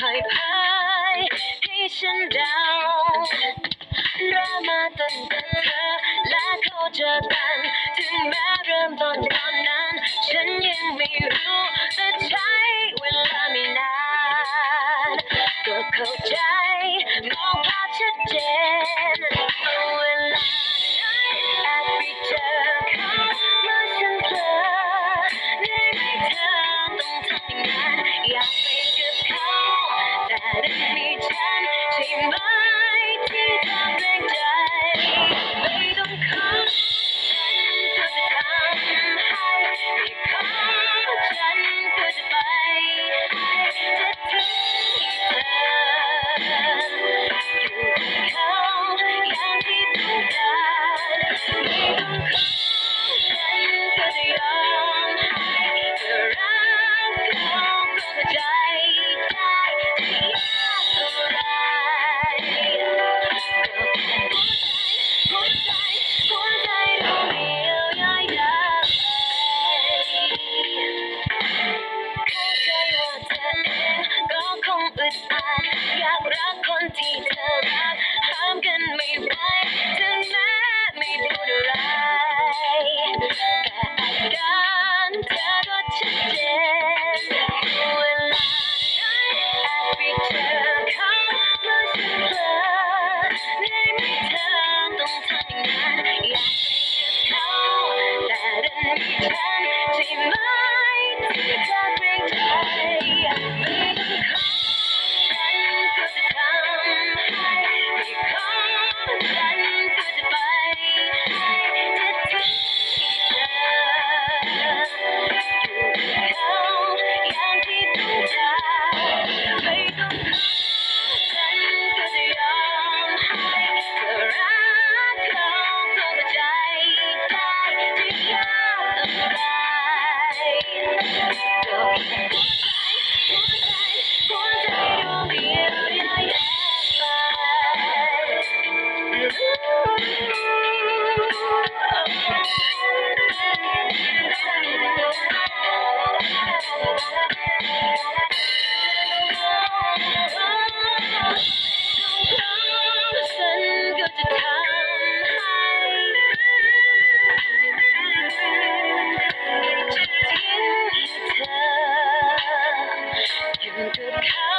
ค่อยพายให้ฉันเดาดรามาตั้งแต่เธอและเขาเจอกัน ถึงแม้เริ่มตอนตอนนั้น ฉันยังไม่รู้ Я брак for into the